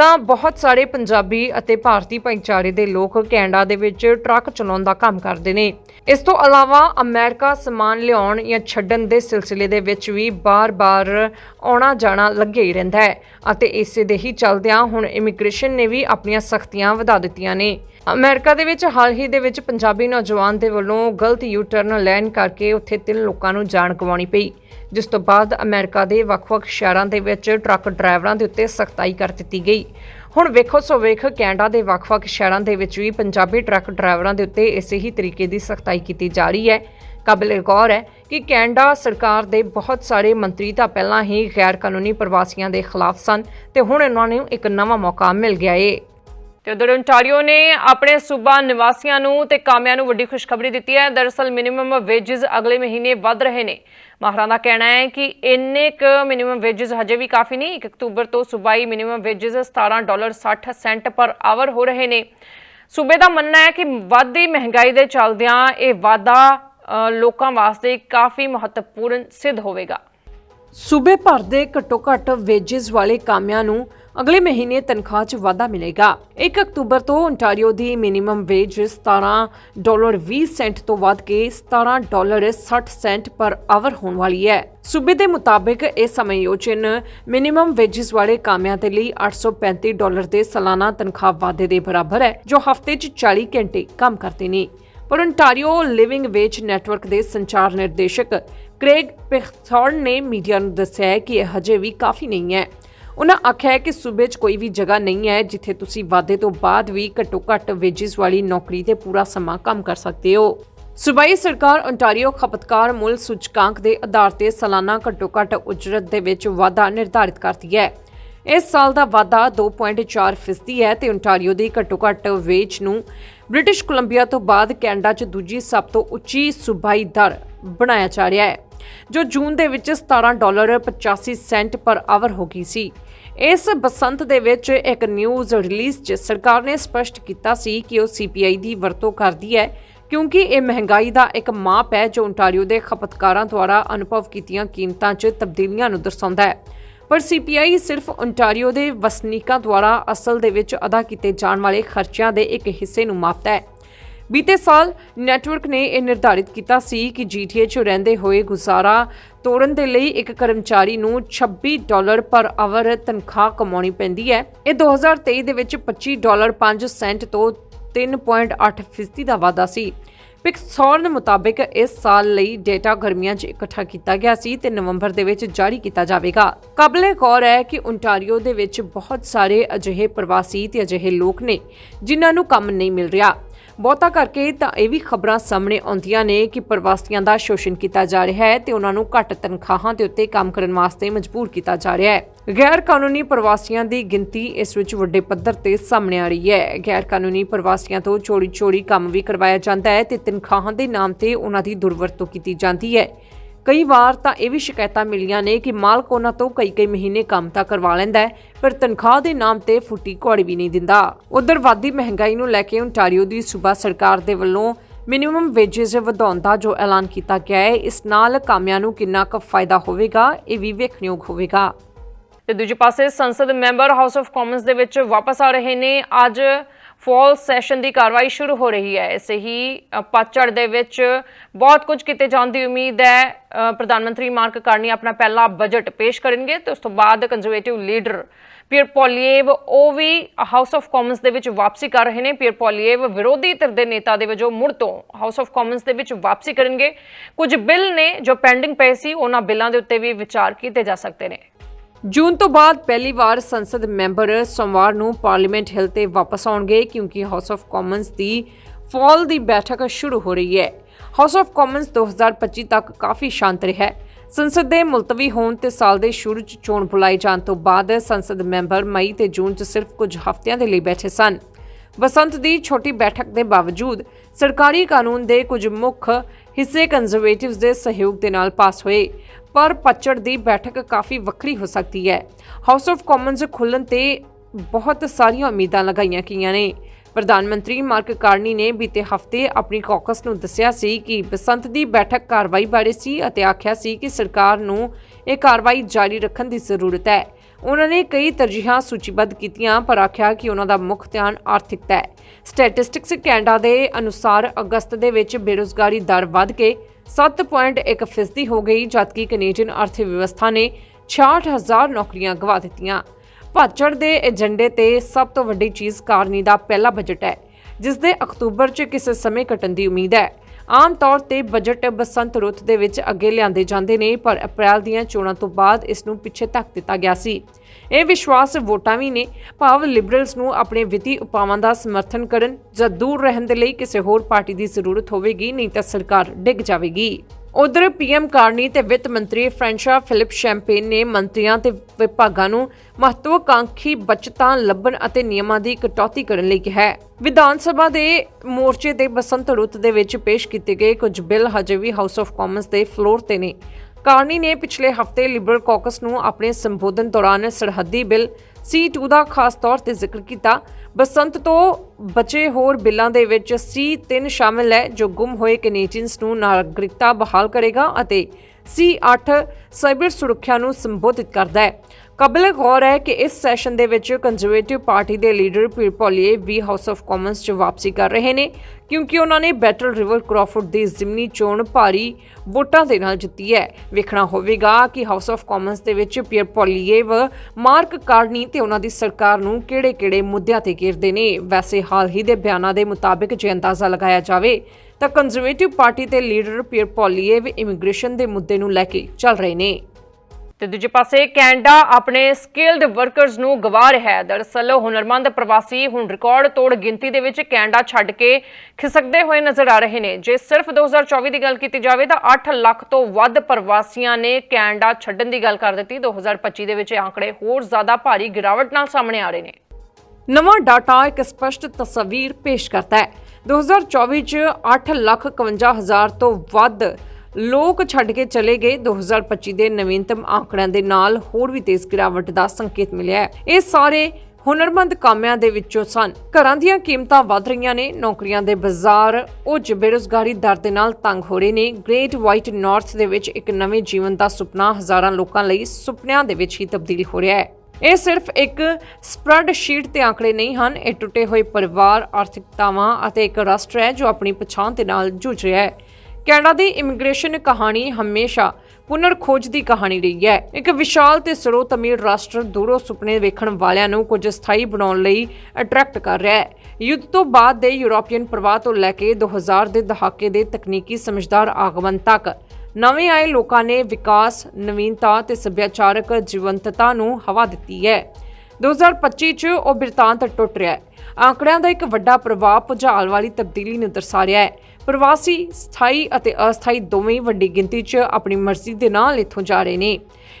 ਤਾਂ ਬਹੁਤ ਸਾਰੇ ਪੰਜਾਬੀ ਅਤੇ ਭਾਰਤੀ ਭਾਈਚਾਰੇ ਦੇ ਲੋਕ ਕੈਨੇਡਾ ਦੇ ਵਿੱਚ ਟਰੱਕ ਚਲਾਉਣ ਦਾ ਕੰਮ ਕਰਦੇ ਨੇ। ਇਸ ਤੋਂ ਇਲਾਵਾ ਅਮਰੀਕਾ ਸਮਾਨ ਲਿਆਉਣ ਜਾਂ ਛੱਡਣ ਦੇ ਸਿਲਸਿਲੇ ਦੇ ਵਿੱਚ ਵੀ ਬਾਰ-ਬਾਰ ਆਉਣਾ ਜਾਣਾ ਲੱਗੇ ਹੀ ਰਹਿੰਦਾ ਹੈ ਅਤੇ ਇਸੇ ਦੇ ਹੀ ਚੱਲਦਿਆਂ ਹੁਣ ਇਮੀਗ੍ਰੇਸ਼ਨ ਨੇ ਵੀ ਆਪਣੀਆਂ ਸਖਤੀਆਂ ਵਧਾ ਦਿੱਤੀਆਂ ਨੇ। ਅਮਰੀਕਾ ਦੇ ਵਿੱਚ ਹਾਲ ਹੀ ਦੇ ਵਿੱਚ ਪੰਜਾਬੀ ਨੌਜਵਾਨ ਦੇ ਵੱਲੋਂ ਗਲਤ ਯੂ ਟਰਨ ਲੈਣ ਕਰਕੇ ਉੱਥੇ ਤਿੰਨ ਲੋਕਾਂ ਨੂੰ ਜਾਨ ਗਵਾਉਣੀ ਪਈ। ਜਿਸ ਤੋਂ ਬਾਅਦ ਅਮਰੀਕਾ ਦੇ ਵੱਖ-ਵੱਖ ਸ਼ਹਿਰਾਂ ਦੇ ਵਿੱਚ ਟਰੱਕ ਡਰਾਈਵਰਾਂ ਦੇ ਉੱਤੇ ਸਖਤਾਈ ਕਰ ਦਿੱਤੀ ਗਈ। ਹੁਣ ਵੇਖੋ ਸੋ ਵੇਖ, ਕੈਨੇਡਾ ਦੇ ਵੱਖ-ਵੱਖ ਸ਼ਹਿਰਾਂ ਦੇ ਵਿੱਚ ਵੀ ਪੰਜਾਬੀ ਟਰੱਕ ਡਰਾਈਵਰਾਂ ਦੇ ਉੱਤੇ ਇਸੇ ਹੀ ਤਰੀਕੇ ਦੀ ਸਖਤਾਈ ਕੀਤੀ ਜਾ ਰਹੀ ਹੈ। ਕਾਬਿਲ ਗੌਰ ਹੈ ਕਿ ਕੈਨੇਡਾ ਸਰਕਾਰ ਦੇ ਬਹੁਤ ਸਾਰੇ ਮੰਤਰੀ ਤਾਂ ਪਹਿਲਾਂ ਹੀ ਗੈਰ ਕਾਨੂੰਨੀ ਪ੍ਰਵਾਸੀਆਂ ਦੇ ਖਿਲਾਫ ਸਨ ਤੇ ਹੁਣ ਇਹਨਾਂ ਨੂੰ ਇੱਕ ਨਵਾਂ ਮੌਕਾ ਮਿਲ ਗਿਆ ਏ। ਤੇ ਉਧਰ ਓਨਟਾਰੀਓ ਨੇ ਆਪਣੇ ਸੂਬਾ ਨਿਵਾਸੀਆਂ ਨੂੰ ਤੇ ਕਾਮਿਆਂ ਨੂੰ ਵੱਡੀ ਖੁਸ਼ਖਬਰੀ ਦਿੱਤੀ ਹੈ। ਦਰਅਸਲ ਮਿਨੀਮਮ ਵੇਜਸ ਅਗਲੇ ਮਹੀਨੇ ਵੱਧ ਰਹੇ ਨੇ। ਮਾਹਰਾਂ ਦਾ ਕਹਿਣਾ ਹੈ ਕਿ ਇੰਨੇ ਕ ਮਿਨੀਮਮ ਵੇਜਸ ਹਜੇ ਵੀ ਕਾਫੀ ਨਹੀਂ 1 ਅਕਤੂਬਰ ਤੋਂ ਸੂਬਾਈ minimum wages 17 dollar 60 cent per hour ਹੋ ਰਹੇ ਨੇ। ਸੂਬੇ ਦਾ ਮੰਨਣਾ ਹੈ ਕਿ ਵੱਧਦੀ ਮਹਿੰਗਾਈ ਦੇ ਚੱਲਦਿਆਂ ਇਹ ਵਾਧਾ ਲੋਕਾਂ ਵਾਸਤੇ ਕਾਫੀ ਮਹੱਤਵਪੂਰਨ ਸਿੱਧ ਹੋਵੇਗਾ। ਸੂਬੇ ਭਰ ਦੇ ਘੱਟੋ ਘੱਟ ਵੇਜਸ ਵਾਲੇ ਕਾਮਿਆਂ ਨੂੰ ਅਗਲੇ ਮਹੀਨੇ ਤਨਖਾਹ 'ਚ ਵਾਧਾ ਮਿਲੇਗਾ। 1 ਅਕਤੂਬਰ ਤੋਂ ਓਨਟਾਰੀਓ ਦੀ ਮਿਨੀਮਮ ਵੇਜ 17 ਡਾਲਰ 20 ਸੈਂਟ ਤੋਂ ਵੱਧ ਕੇ 17 ਡਾਲਰ 60 ਸੈਂਟ ਪਰ ਆਵਰ ਹੋਣ ਵਾਲੀ ਹੈ। ਸੂਬੇ ਦੇ ਮੁਤਾਬਕ ਇਹ ਸਮਾਯੋਜਨ ਮਿਨੀਮਮ ਵੇਜਸ ਵਾਲੇ ਕਾਮਿਆਂ ਦੇ ਲਈ 835 ਡਾਲਰ ਦੇ ਸਾਲਾਨਾ ਤਨਖਾਹ ਵਾਧੇ ਦੇ ਬਰਾਬਰ ਹੈ, ਜੋ ਹਫ਼ਤੇ 'ਚ 40 ਘੰਟੇ ਕੰਮ ਕਰਦੇ ਨੇ। ਪਰ ਓਨਟਾਰੀਓ ਲਿਵਿੰਗ ਵੇਜ ਨੈਟਵਰਕ ਦੇ ਸੰਚਾਰ ਨਿਰਦੇਸ਼ਕ ਕ੍ਰੇਗ ਪਿਖਥੌਰਨ ਨੇ ਮੀਡੀਆ ਨੂੰ ਦੱਸਿਆ ਹੈ ਕਿ ਇਹ ਹਜੇ ਵੀ ਕਾਫੀ ਨਹੀਂ ਹੈ। ਉਹਨਾਂ ਆਖਿਆ ਹੈ ਕਿ ਸੂਬੇ 'ਚ ਕੋਈ ਵੀ ਜਗ੍ਹਾ ਨਹੀਂ ਹੈ ਜਿੱਥੇ ਤੁਸੀਂ ਵਾਅਦੇ ਤੋਂ ਬਾਅਦ ਵੀ ਘੱਟੋ-ਘੱਟ ਵੇਜਿਸ ਵਾਲੀ ਨੌਕਰੀ ਤੇ ਪੂਰਾ ਸਮਾਂ ਕੰਮ ਕਰ ਸਕਦੇ ਹੋ। ਸੂਬਾਈ ਸਰਕਾਰ ਓਨਟਾਰੀਓ ਖਪਤਕਾਰ ਮੁੱਲ ਸੂਚਕਾਂਕ ਦੇ ਆਧਾਰ ਤੇ ਸਾਲਾਨਾ ਘੱਟੋ-ਘੱਟ ਉਜਰਤ ਦੇ ਵਿੱਚ ਵਾਧਾ ਨਿਰਧਾਰਿਤ ਕਰਦੀ ਹੈ। ਇਸ ਸਾਲ ਦਾ ਵਾਧਾ 2.4 ਫੀਸਦੀ ਹੈ ਤੇ ਓਨਟਾਰੀਓ ਦੀ ਘੱਟੋ-ਘੱਟ ਵੇਚ ਨੂੰ ਬ੍ਰਿਟਿਸ਼ ਕੋਲੰਬੀਆ ਤੋਂ ਬਾਅਦ ਕੈਨੇਡਾ 'ਚ ਦੂਜੀ ਸਭ ਤੋਂ ਉੱਚੀ ਸੂਬਾਈ ਦਰ ਬਣਾਇਆ ਜਾ ਰਿਹਾ ਹੈ, ਜੋ ਜੂਨ ਦੇ ਵਿੱਚ 17 ਡਾਲਰ 85 ਸੈਂਟ ਪਰ ਆਵਰ ਹੋ ਗਈ ਸੀ। ਇਸ ਬਸੰਤ ਦੇ ਵਿੱਚ ਇੱਕ ਨਿਊਜ਼ ਰਿਲੀਜ਼ 'ਚ ਸਰਕਾਰ ਨੇ ਸਪਸ਼ਟ ਕੀਤਾ ਸੀ ਕਿ ਉਹ CPI ਦੀ ਵਰਤੋਂ ਕਰਦੀ ਹੈ, ਕਿਉਂਕਿ ਇਹ ਮਹਿੰਗਾਈ ਦਾ ਇੱਕ ਮਾਪ ਹੈ ਜੋ ਓਨਟਾਰੀਓ ਦੇ ਖਪਤਕਾਰਾਂ ਦੁਆਰਾ ਅਨੁਭਵ ਕੀਤੀਆਂ ਕੀਮਤਾਂ 'ਚ ਤਬਦੀਲੀਆਂ ਨੂੰ ਦਰਸਾਉਂਦਾ ਹੈ। ਪਰ CPI ਸਿਰਫ ਓਨਟਾਰੀਓ ਦੇ ਵਸਨੀਕਾਂ ਦੁਆਰਾ ਅਸਲ ਦੇ ਵਿੱਚ ਅਦਾ ਕੀਤੇ ਜਾਣ ਵਾਲੇ ਖਰਚਿਆਂ ਦੇ ਇੱਕ ਹਿੱਸੇ ਨੂੰ ਮਾਪਦਾ ਹੈ। ਬੀਤੇ ਸਾਲ ਨੈਟਵਰਕ ਨੇ ਇਹ ਨਿਰਧਾਰਿਤ ਕੀਤਾ ਸੀ ਕਿ GTA 'ਚ ਰਹਿੰਦੇ ਹੋਏ ਗੁਜ਼ਾਰਾ ਤੋੜਨ ਦੇ ਲਈ ਇੱਕ ਕਰਮਚਾਰੀ ਨੂੰ 26 ਡਾਲਰ ਪਰ ਆਵਰ ਤਨਖਾਹ ਕਮਾਉਣੀ ਪੈਂਦੀ ਹੈ। ਇਹ 2023 ਦੇ ਵਿੱਚ 25 ਡਾਲਰ 5 ਸੈਂਟ ਤੋਂ 3.8 ਫੀਸਦੀ ਦਾ ਵਾਧਾ ਸੀ। ਪਿਕਸੌਰ ਦੇ ਮੁਤਾਬਿਕ ਇਸ ਸਾਲ ਲਈ ਡੇਟਾ ਗਰਮੀਆਂ 'ਚ ਇਕੱਠਾ ਕੀਤਾ ਗਿਆ ਸੀ ਤੇ ਨਵੰਬਰ ਦੇ ਵਿੱਚ ਜਾਰੀ ਕੀਤਾ ਜਾਵੇਗਾ। ਕਾਬਲੇ ਗੌਰ ਹੈ ਕਿ ਓਨਟਾਰੀਓ ਦੇ ਵਿੱਚ ਬਹੁਤ ਸਾਰੇ ਅਜਿਹੇ ਪ੍ਰਵਾਸੀ ਤੇ ਅਜਿਹੇ ਲੋਕ ਨੇ ਜਿਨ੍ਹਾਂ ਨੂੰ ਕੰਮ ਨਹੀਂ ਮਿਲ ਰਿਹਾ। ਬਹੁਤਾ ਕਰਕੇ ਤਾਂ ਇਹ ਵੀ ਖਬਰਾਂ ਸਾਹਮਣੇ ਆਉਂਦੀਆਂ ਨੇ ਕਿ ਪ੍ਰਵਾਸੀਆਂ ਦਾ ਸ਼ੋਸ਼ਣ ਕੀਤਾ ਜਾ ਰਿਹਾ ਹੈ ਤੇ ਉਹਨਾਂ ਨੂੰ ਘੱਟ ਤਨਖਾਹਾਂ ਦੇ ਉੱਤੇ ਕੰਮ ਕਰਨ ਵਾਸਤੇ ਮਜਬੂਰ ਕੀਤਾ ਜਾ ਰਿਹਾ ਹੈ। ਗੈਰ ਕਾਨੂੰਨੀ ਪ੍ਰਵਾਸੀਆਂ ਦੀ ਗਿਣਤੀ ਇਸ ਵਿੱਚ ਵੱਡੇ ਪੱਧਰ ਤੇ ਸਾਹਮਣੇ ਆ ਰਹੀ ਹੈ। ਗੈਰ ਕਾਨੂੰਨੀ ਪ੍ਰਵਾਸੀਆਂ ਤੋਂ ਚੋਰੀ-ਚੋਰੀ ਕੰਮ ਵੀ ਕਰਵਾਇਆ ਜਾਂਦਾ ਹੈ ਤੇ ਤਨਖਾਹਾਂ ਦੇ ਨਾਮ ਤੇ ਉਹਨਾਂ ਦੀ ਦੁਰਵਰਤੋਂ ਕੀਤੀ ਜਾਂਦੀ ਹੈ। ਕਈ ਵਾਰ ਤਾਂ ਇਹ ਵੀ ਸ਼ਿਕਾਇਤਾਂ ਮਿਲੀਆਂ ਨੇ ਕਿ ਮਾਲਕ ਉਹਨਾਂ ਤੋਂ ਕਈ-ਕਈ ਮਹੀਨੇ ਕੰਮ ਤਾਂ ਕਰਵਾ ਲੈਂਦਾ ਹੈ, ਪਰ ਤਨਖਾਹ ਦੇ ਨਾਮ ਤੇ ਫੁੱਟੀ ਘੋੜੀ ਵੀ ਨਹੀਂ ਦਿੰਦਾ। ਉਧਰ ਵਾਧੀ ਮਹਿੰਗਾਈ ਨੂੰ ਲੈ ਕੇ ਓਨਟਾਰੀਓ ਦੀ ਸੂਬਾ ਸਰਕਾਰ ਦੇ ਵੱਲੋਂ ਮਿਨੀਮਮ ਵੇਜਸ ਵਧਾਉਣ ਦਾ ਜੋ ਐਲਾਨ ਕੀਤਾ ਗਿਆ ਹੈ, ਇਸ ਨਾਲ ਕਾਮਿਆਂ ਨੂੰ ਕਿੰਨਾ ਕੁ ਫਾਇਦਾ ਹੋਵੇਗਾ, ਇਹ ਵੀ ਵੇਖਣਯੋਗ ਹੋਵੇਗਾ। ਤੇ ਦੂਜੇ ਪਾਸੇ ਸੰਸਦ ਮੈਂਬਰ ਹਾਊਸ ਆਫ ਕਾਮਨਸ ਦੇ ਵਿੱਚ ਵਾਪਸ ਆ ਰਹੇ ਨੇ। ਅੱਜ ਫਾਲ ਸੈਸ਼ਨ ਦੀ ਕਾਰਵਾਈ ਸ਼ੁਰੂ ਹੋ ਰਹੀ ਹੈ। ਇਸੇ ਹੀ ਅ, ਪਤਝੜ ਦੇ ਵਿੱਚ ਬਹੁਤ ਕੁਝ ਕੀਤੇ ਜਾਣ ਦੀ ਉਮੀਦ ਹੈ। ਪ੍ਰਧਾਨ ਮੰਤਰੀ ਮਾਰਕ ਕਾਰਨੀ ਆਪਣਾ ਪਹਿਲਾ ਬਜਟ ਪੇਸ਼ ਕਰਨਗੇ ਤੇ ਉਸ ਤੋਂ ਬਾਅਦ ਕੰਜ਼ਰਵੇਟਿਵ ਲੀਡਰ ਪੀਅਰ ਪੋਲੀਏਵ ਉਹ ਵੀ ਹਾਊਸ ਆਫ ਕਾਮਨਸ ਦੇ ਵਿੱਚ ਵਾਪਸੀ ਕਰ ਰਹੇ ਨੇ। ਪੀਅਰ ਪੋਲੀਏਵ ਵਿਰੋਧੀ ਧਿਰ ਦੇ ਨੇਤਾ ਦੇ ਵਜੋਂ ਮੁੜ ਤੋਂ ਹਾਊਸ ਆਫ ਕਾਮਨਸ ਦੇ ਵਿੱਚ ਵਾਪਸੀ ਕਰਨਗੇ। ਕੁਝ ਬਿੱਲ ਨੇ ਜੋ ਪੈਂਡਿੰਗ ਪਏ ਸੀ ਉਹਨਾਂ ਬਿੱਲਾਂ ਦੇ ਉੱਤੇ ਵੀ ਵਿਚਾਰ ਕੀਤੇ ਜਾ ਸਕਦੇ ਨੇ। ਜੂਨ ਤੋਂ ਬਾਅਦ ਪਹਿਲੀ ਵਾਰ ਸੰਸਦ ਮੈਂਬਰ ਸੋਮਵਾਰ ਨੂੰ ਪਾਰਲੀਮੈਂਟ ਹਿਲ ਤੇ ਵਾਪਸ ਆਉਣਗੇ ਕਿਉਂਕਿ ਹਾਊਸ ਆਫ ਕਾਮਨਸ ਦੀ ਫਾਲ ਦੀ ਬੈਠਕ ਸ਼ੁਰੂ ਹੋ ਰਹੀ ਹੈ। ਹਾਊਸ ਆਫ ਕਾਮਨਸ 2025 ਤੱਕ ਕਾਫੀ ਸ਼ਾਂਤ ਰਿਹਾ ਸੰਸਦ ਦੇ ਮੁਲਤਵੀ ਹੋਣ ਤੇ ਸਾਲ ਦੇ ਸ਼ੁਰੂ 'ਚ ਚੋਣ ਬੁਲਾਏ ਜਾਣ ਤੋਂ ਬਾਅਦ ਸੰਸਦ ਮੈਂਬਰ ਮਈ ਤੇ ਜੂਨ 'ਚ ਸਿਰਫ ਕੁਝ ਹਫ਼ਤਿਆਂ ਦੇ ਲਈ ਬੈਠੇ ਸਨ। ਬਸੰਤ ਦੀ ਛੋਟੀ ਬੈਠਕ ਦੇ ਬਾਵਜੂਦ ਸਰਕਾਰੀ ਕਾਨੂੰਨ ਦੇ ਕੁਝ ਮੁੱਖ ਹਿੱਸੇ ਕੰਜ਼ਰਵੇਟਿਵਸ ਦੇ ਸਹਿਯੋਗ ਦੇ ਨਾਲ ਪਾਸ ਹੋਏ। ਪਰ ਪੱਚੜ ਦੀ ਬੈਠਕ ਕਾਫੀ ਵੱਖਰੀ ਹੋ ਸਕਦੀ ਹੈ। ਹਾਊਸ ਆਫ ਕਾਮਨਸ ਖੁੱਲਣ ਤੇ ਬਹੁਤ ਸਾਰੀਆਂ ਉਮੀਦਾਂ ਲਗਾਈਆਂ ਗਈਆਂ ਨੇ। ਪ੍ਰਧਾਨ ਮੰਤਰੀ ਮਾਰਕ ਕਾਰਨੀ ਨੇ ਬੀਤੇ ਹਫ਼ਤੇ ਆਪਣੀ ਕਾਕਸ ਨੂੰ ਦੱਸਿਆ ਸੀ ਕਿ ਬਸੰਤ ਦੀ ਬੈਠਕ ਕਾਰਵਾਈ ਬਾਰੇ ਸੀ ਅਤੇ ਆਖਿਆ ਸੀ ਕਿ ਸਰਕਾਰ ਨੂੰ ਇਹ ਕਾਰਵਾਈ ਜਾਰੀ ਰੱਖਣ ਦੀ ਜ਼ਰੂਰਤ ਹੈ। ਉਹਨਾਂ ਨੇ ਕਈ ਤਰਜੀਹਾਂ ਸੂਚੀਬੱਧ ਕੀਤੀਆਂ, ਪਰ ਆਖਿਆ ਕਿ ਉਹਨਾਂ ਦਾ ਮੁੱਖ ਧਿਆਨ ਆਰਥਿਕਤਾ ਹੈ। ਸਟੈਟਿਸਟਿਕਸ ਕੈਨੇਡਾ ਦੇ ਅਨੁਸਾਰ ਅਗਸਤ ਦੇ ਵਿੱਚ ਬੇਰੋਜ਼ਗਾਰੀ ਦਰ ਵੱਧ ਕੇ 7.1 ਫੀਸਦੀ ਹੋ ਗਈ, ਜਦਕਿ ਕੈਨੇਡੀਅਨ ਅਰਥ ਵਿਵਸਥਾ ਨੇ 66000 ਨੌਕਰੀਆਂ ਗਵਾ ਦਿੱਤੀਆਂ। ਭਾਜੜ ਦੇ ਏਜੰਡੇ ਤੇ ਸਭ ਤੋਂ ਵੱਡੀ ਚੀਜ਼ ਕਾਰਨੀ ਦਾ ਪਹਿਲਾ ਬਜਟ ਹੈ, ਜਿਸ ਦੇ ਅਕਤੂਬਰ 'ਚ ਕਿਸੇ ਸਮੇਂ ਘਟਣ ਦੀ ਉਮੀਦ ਹੈ। ਆਮ ਤੌਰ ਤੇ ਬਜਟ ਬਸੰਤ ਰੁੱਤ ਦੇ ਵਿੱਚ ਅੱਗੇ ਲਿਆਂਦੇ ਜਾਂਦੇ ਨੇ, ਪਰ ਅਪ੍ਰੈਲ ਦੀਆਂ ਚੋਣਾਂ ਤੋਂ ਬਾਅਦ ਇਸ ਨੂੰ ਪਿੱਛੇ ਧੱਕ ਦਿੱਤਾ ਗਿਆ ਸੀ। ਇਹ ਵਿਸ਼ਵਾਸ ਵੋਟਾਂ ਵੀ ਨੇ, ਭਾਵ ਲਿਬਰਲਸ ਨੂੰ ਆਪਣੇ ਵਿੱਤੀ ਉਪਾਵਾਂ ਦਾ ਸਮਰਥਨ ਕਰਨ ਜਾਂ ਦੂਰ ਰਹਿਣ ਦੇ ਲਈ ਕਿਸੇ ਹੋਰ ਪਾਰਟੀ ਦੀ ਜ਼ਰੂਰਤ ਹੋਵੇਗੀ, ਨਹੀਂ ਤਾਂ ਸਰਕਾਰ ਡਿੱਗ ਜਾਵੇਗੀ। ਉਧਰ ਪੀਐਮ ਕਾਰਨੀ ਤੇ ਵਿੱਤ ਮੰਤਰੀ ਫ੍ਰੈਂਸ਼ਾ ਫਿਲਿਪ ਸ਼ੈਂਪੇਨ ਨੇ ਮੰਤਰੀਆਂ ਤੇ ਵਿਭਾਗਾਂ ਨੂੰ ਮਹੱਤਵਕਾਂਖੀ ਬਚਤਾਂ ਲੱਭਣ ਅਤੇ ਨਿਯਮਾਂ ਦੀ ਕਟੌਤੀ ਕਰਨ ਲਈ ਕਿਹਾ ਹੈ। ਵਿਧਾਨ ਸਭਾ ਦੇ ਮੋਰਚੇ ਤੇ ਬਸੰਤ ਰੁੱਤ ਦੇ ਵਿੱਚ ਪੇਸ਼ ਕੀਤੇ ਗਏ ਕੁਝ ਬਿੱਲ ਹਜੇ ਵੀ ਹਾਊਸ ਆਫ ਕਾਮਨਸ ਦੇ ਫਲੋਰ ਤੇ ਨੇ। ਕਾਰਨੀ ਨੇ ਪਿਛਲੇ ਹਫ਼ਤੇ ਲਿਬਰਲ ਕਾਕਸ ਨੂੰ ਆਪਣੇ ਸੰਬੋਧਨ ਦੌਰਾਨ ਸਰਹੱਦੀ ਬਿੱਲ C2 ਦਾ ਖਾਸ ਤੌਰ ਤੇ ਜ਼ਿਕਰ ਕੀਤਾ। ਬਸੰਤ ਤੋਂ ਬਚੇ ਹੋਰ ਬਿੱਲਾਂ ਦੇ ਵਿੱਚ C3 ਸ਼ਾਮਿਲ ਹੈ, ਜੋ ਗੁੰਮ ਹੋਏ ਕੈਨੇਡੀਅਨਸ ਨੂੰ ਨਾਗਰਿਕਤਾ ਬਹਾਲ ਕਰੇਗਾ ਅਤੇ C8 ਸਾਈਬਰ ਸੁਰੱਖਿਆ ਨੂੰ ਸੰਬੋਧਿਤ ਕਰਦਾ ਹੈ। ਕਬਲ ਗੌਰ ਹੈ ਕਿ ਇਸ ਸੈਸ਼ਨ ਦੇ ਵਿੱਚ ਕੰਜ਼ਰਵੇਟਿਵ ਪਾਰਟੀ ਦੇ ਲੀਡਰ ਪੀਰ ਪੋਲੀਏ ਵੀ ਹਾਊਸ ਆਫ ਕਾਮਨਸ 'ਚ ਵਾਪਸੀ ਕਰ ਰਹੇ ਨੇ, ਕਿਉਂਕਿ ਉਹਨਾਂ ਨੇ ਬੈਟਲ ਰਿਵਰ ਕ੍ਰਾਫੋਰਡ ਦੀ ਜ਼ਿਮਨੀ ਚੋਣ ਭਾਰੀ ਵੋਟਾਂ ਦੇ ਨਾਲ ਜਿੱਤੀ ਹੈ। ਵੇਖਣਾ ਹੋਵੇਗਾ ਕਿ ਹਾਊਸ ਆਫ ਕਾਮਨਸ ਦੇ ਵਿੱਚ ਪੀਰ ਪੋਲੀਏਵ ਮਾਰਕ ਕਾਰਨੀ ਤੇ ਉਹਨਾਂ ਦੀ ਸਰਕਾਰ ਨੂੰ ਕਿਹੜੇ-ਕਿਹੜੇ ਮੁੱਦਿਆਂ ਤੇ ਘੇਰਦੇ ਨੇ। ਵੈਸੇ ਹਾਲ ਹੀ ਦੇ ਬਿਆਨਾਂ ਦੇ ਮੁਤਾਬਿਕ ਜੇ ਅੰਦਾਜ਼ਾ ਲਗਾਇਆ ਜਾਵੇ, ਤਾਂ ਕੰਜ਼ਰਵੇਟਿਵ ਪਾਰਟੀ ਦੇ ਲੀਡਰ ਪੀਰ ਪੋਲੀਏਵ ਇਮੀਗ੍ਰੇਸ਼ਨ ਦੇ ਮੁੱਦੇ ਨੂੰ ਲੈ ਕੇ ਚੱਲ ਰਹੇ ਨੇ। ਤੇ ਦੂਜੇ ਪਾਸੇ ਕੈਨੇਡਾ ਆਪਣੇ ਸਕਿਲਡ ਵਰਕਰਸ ਨੂੰ ਗਵਾ ਰਿਹਾ ਹੈ। ਦਰਅਸਲ ਹੁਨਰਮੰਦ ਪ੍ਰਵਾਸੀ ਹੁਣ ਰਿਕਾਰਡ ਤੋੜ ਗਿਣਤੀ ਦੇ ਵਿੱਚ ਕੈਨੇਡਾ ਛੱਡ ਕੇ ਖਿਸਕਦੇ ਹੋਏ ਨਜ਼ਰ ਆ ਰਹੇ ਨੇ। ਜੇ ਸਿਰਫ 2024 ਦੀ ਗੱਲ ਕੀਤੀ ਜਾਵੇ ਤਾਂ 8 ਲੱਖ ਤੋਂ ਵੱਧ ਪ੍ਰਵਾਸੀਆਂ ਨੇ ਕੈਨੇਡਾ ਛੱਡਣ ਦੀ ਗੱਲ ਕਰ ਦਿੱਤੀ। 2025 ਦੇ ਵਿੱਚ ਇਹ ਆંકੜੇ ਹੋਰ ਜ਼ਿਆਦਾ ਭਾਰੀ ਗਿਰਾਵਟ ਨਾਲ ਸਾਹਮਣੇ ਆ ਰਹੇ ਨੇ। ਨਵਾਂ ਡਾਟਾ ਇੱਕ ਸਪਸ਼ਟ ਤਸਵੀਰ ਪੇਸ਼ ਕਰਦਾ ਹੈ। 2024 ਚ 8,51,000 ਤੋਂ ਵੱਧ ਲੋਕ ਛੱਡ ਕੇ ਚਲੇ ਗਏ। 2025 ਦੇ ਨਵੀਨਤਮ ਆંકੜਿਆਂ ਦੇ ਨਾਲ ਹੋਰ ਵੀ ਤੇਜ਼ ਗਿਰਾਵਟ ਦਾ ਸੰਕੇਤ ਮਿਲਿਆ ਹੈ। ਇਹ ਸਾਰੇ ਹੁਨਰਮੰਦ ਕਾਮਿਆਂ ਦੇ ਵਿੱਚੋਂ ਸਨ। ਘਰਾਂ ਦੀਆਂ ਕੀਮਤਾਂ ਵਧ ਰਹੀਆਂ ਨੇ। ਨੌਕਰੀਆਂ ਦੇ ਬਾਜ਼ਾਰ ਉੱਚ ਬੇਰੁਜ਼ਗਾਰੀ ਦਰ ਦੇ ਨਾਲ ਤੰਗ ਹੋ ਰਹੇ ਨੇ। ਗ੍ਰੇਟ ਵਾਈਟ ਨਾਰਥ ਦੇ ਵਿੱਚ ਇੱਕ ਨਵੇਂ ਜੀਵਨ ਦਾ ਸੁਪਨਾ ਹਜ਼ਾਰਾਂ ਲੋਕਾਂ ਲਈ ਸੁਪਨਿਆਂ ਦੇ ਵਿੱਚ ਹੀ ਤਬਦੀਲ ਹੋ ਰਿਹਾ ਹੈ। ਇਹ ਸਿਰਫ ਇੱਕ ਸਪਰੈਡ ਸ਼ੀਟ ਤੇ ਆંકੜੇ ਨਹੀਂ ਹਨ। ਇਹ ਟੁੱਟੇ ਹੋਏ ਪਰਿਵਾਰ, ਆਰਥਿਕਤਾਵਾਂ ਅਤੇ ਇੱਕ ਰਾਸ਼ਟਰ ਹੈ ਜੋ ਆਪਣੀ ਪਛਾਣ ਦੇ ਨਾਲ ਜੂਝ ਰਿਹਾ ਹੈ। ਕੈਨੇਡਾ ਦੀ ਇਮੀਗ੍ਰੇਸ਼ਨ ਕਹਾਣੀ ਹਮੇਸ਼ਾ ਪੁਨਰ ਖੋਜ ਦੀ ਕਹਾਣੀ ਰਹੀ ਹੈ। ਇੱਕ ਵਿਸ਼ਾਲ ਤੇ ਸਰੋਤ ਅਮੀਰ ਰਾਸ਼ਟਰ ਦੂਰੋਂ ਸੁਪਨੇ ਵੇਖਣ ਵਾਲਿਆਂ ਨੂੰ ਕੁਝ ਸਥਾਈ ਬਣਾਉਣ ਲਈ ਅਟਰੈਕਟ ਕਰ ਰਿਹਾ ਹੈ। ਯੁੱਧ ਤੋਂ ਬਾਅਦ ਦੇ ਯੂਰੋਪੀਅਨ ਪ੍ਰਵਾਹ ਤੋਂ ਲੈ ਕੇ 2000 ਦੇ ਦਹਾਕੇ ਦੇ ਤਕਨੀਕੀ ਸਮਝਦਾਰ ਆਗਮਨ ਤੱਕ ਨਵੇਂ ਆਏ ਲੋਕਾਂ ਨੇ ਵਿਕਾਸ, ਨਵੀਨਤਾ ਤੇ ਸੱਭਿਆਚਾਰਕ ਜੀਵੰਤਤਾ ਨੂੰ ਹਵਾ ਦਿੱਤੀ ਹੈ। 2025 ਚ ਉਹ ਬਿਰਤਾਂਤ ਟੁੱਟ ਰਿਹਾ ਹੈ। ਆંકੜਿਆਂ ਦਾ ਇੱਕ ਵੱਡਾ ਪ੍ਰਭਾਵ ਭੁਚਾਲ ਵਾਲੀ ਤਬਦੀਲੀ ਨੂੰ ਦਰਸਾ ਰਿਹਾ ਹੈ। ਪ੍ਰਵਾਸੀ ਸਥਾਈ ਅਤੇ ਅਸਥਾਈ ਦੋਵੇਂ ਵੱਡੀ ਗਿਣਤੀ 'ਚ ਆਪਣੀ ਮਰਜ਼ੀ ਦੇ ਨਾਲ ਇੱਥੋਂ ਜਾ ਰਹੇ ਨੇ।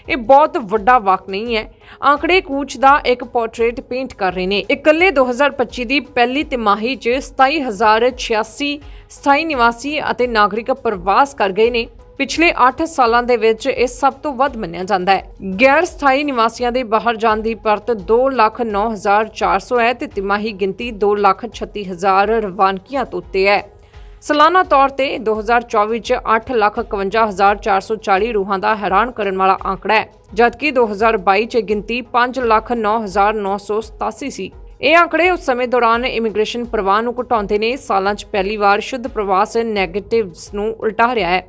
ਇਹ ਬਹੁਤ ਵੱਡਾ ਵਾਕ ਨਹੀਂ ਹੈ। ਆંકੜੇ ਕੂਚ ਦਾ ਇੱਕ ਪੋਰਟਰੇਟ ਪੇਂਟ ਕਰ ਰਹੇ ਨੇ। ਇਕੱਲੇ 2025 ਦੀ ਪਹਿਲੀ ਤਿਮਾਹੀ 'ਚ 27086 ਸਥਾਈ ਨਿਵਾਸੀ ਅਤੇ ਨਾਗਰਿਕ ਪ੍ਰਵਾਸ ਕਰ ਗਏ ਨੇ। ਪਿਛਲੇ 8 ਸਾਲਾਂ ਦੇ ਵਿੱਚ ਇਹ ਸਭ ਤੋਂ ਵੱਧ ਮੰਨਿਆ ਜਾਂਦਾ ਹੈ। ਗੈਰ ਸਥਾਈ ਨਿਵਾਸੀਆਂ ਦੇ ਬਾਹਰ ਜਾਣ ਦੀ ਪਰਤ 209400 ਹੈ ਤੇ ਤਿਮਾਹੀ ਗਿਣਤੀ 236000 ਰਵਾਨਕੀਆਂ ਤੋਂ ਉੱਤੇ ਹੈ। ਸਾਲਾਨਾ ਤੌਰ ਤੇ 2024 ਚ 851440 ਰੂਹਾਂ ਦਾ ਹੈਰਾਨ ਕਰਨ ਵਾਲਾ ਆંકੜਾ ਹੈ, ਜਦਕਿ 2022 ਚ ਇਹ ਗਿਣਤੀ 509987 ਸੀ ਇਹ ਆંકੜੇ ਉਸ ਸਮੇਂ ਦੌਰਾਨ ਇਮੀਗ੍ਰੇਸ਼ਨ ਪ੍ਰਵਾਹ ਨੂੰ ਘਟਾਉਂਦੇ ਨੇ, ਸਾਲਾਂ 'ਚ ਪਹਿਲੀ ਵਾਰ ਸ਼ੁੱਧ ਪ੍ਰਵਾਸ ਨੈਗੇਟਿਵਸ ਨੂੰ ਉਲਟਾ ਰਿਹਾ ਹੈ।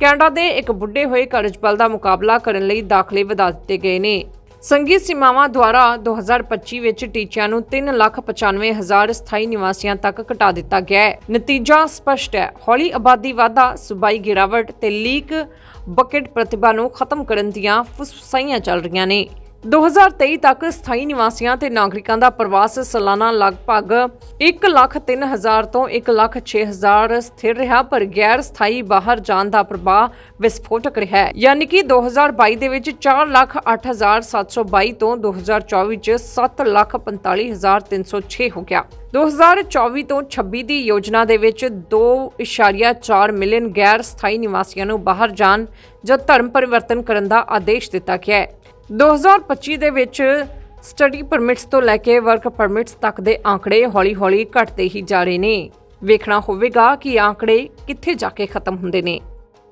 ਕੈਨੇਡਾ ਦੇ ਇੱਕ ਬੁੱਢੇ ਹੋਏ ਕਰਜ਼ ਬਲ ਦਾ ਮੁਕਾਬਲਾ ਕਰਨ ਲਈ ਦਾਖਲੇ ਵਧਾ ਦਿੱਤੇ ਗਏ ਨੇ। ਸੰਘੀ ਸੀਮਾਵਾਂ ਦੁਆਰਾ 2025 ਵਿੱਚ ਟੀਚਿਆਂ ਨੂੰ 395000 ਸਥਾਈ ਨਿਵਾਸੀਆਂ ਤੱਕ ਘਟਾ ਦਿੱਤਾ ਗਿਆ ਹੈ। ਨਤੀਜਾ ਸਪਸ਼ਟ ਹੈ। ਹੌਲੀ ਆਬਾਦੀ ਵਾਧਾ, ਸੁਬਾਈ ਗਿਰਾਵਟ ਤੇ ਲੀਕ ਬਕਟ ਪ੍ਰਤਿਭਾ ਨੂੰ ਖਤਮ ਕਰਨ ਦੀਆਂ ਫੁਸਫਸਾਈਆਂ ਚੱਲ ਰਹੀਆਂ ਨੇ। 2023 ਤੱਕ ਸਥਾਈ ਨਿਵਾਸੀਆਂ ਤੇ ਨਾਗਰਿਕਾਂ ਦਾ ਪ੍ਰਵਾਸ ਸਾਲਾਨਾ ਲਗਭਗ 1,03,000 ਤੋਂ 1,06,000 ਸਥਿਰ ਰਿਹਾ ਪਰ ਗੈਰ ਸਥਾਈ ਬਾਹਰ ਜਾਣ ਦਾ ਪ੍ਰਭਾਵ ਵਿਸਫੋਟਕ ਰਿਹਾ ਹੈ। ਯਾਨੀ ਕਿ 2022 ਦੇ ਵਿੱਚ 4,08,722 ਤੋਂ 2024 ਚ 7,45,306 ਹੋ ਗਿਆ। 2024 ਤੋਂ 26 ਦੀ ਯੋਜਨਾ ਦੇ ਵਿੱਚ 2.4 ਮਿਲੀਅਨ ਗੈਰ ਸਥਾਈ ਨਿਵਾਸੀਆਂ ਨੂੰ ਬਾਹਰ ਜਾਣ ਜਾਂ ਧਰਮ ਪਰਿਵਰਤਨ ਕਰਨ ਦਾ ਆਦੇਸ਼ ਦਿੱਤਾ ਗਿਆ ਹੈ। 2025 ਦੇ ਵਿੱਚ ਸਟੱਡੀ ਪਰਮਿਟਸ ਤੋਂ ਲੈ ਕੇ ਵਰਕ ਪਰਮਿਟਸ ਤੱਕ ਦੇ ਆંકੜੇ ਹੌਲੀ-ਹੌਲੀ ਘਟਦੇ ਹੀ ਜਾ ਰਹੇ ਨੇ। ਵੇਖਣਾ ਹੋਵੇਗਾ ਕਿ ਆંકੜੇ ਕਿੱਥੇ ਜਾ ਕੇ ਖਤਮ ਹੁੰਦੇ ਨੇ।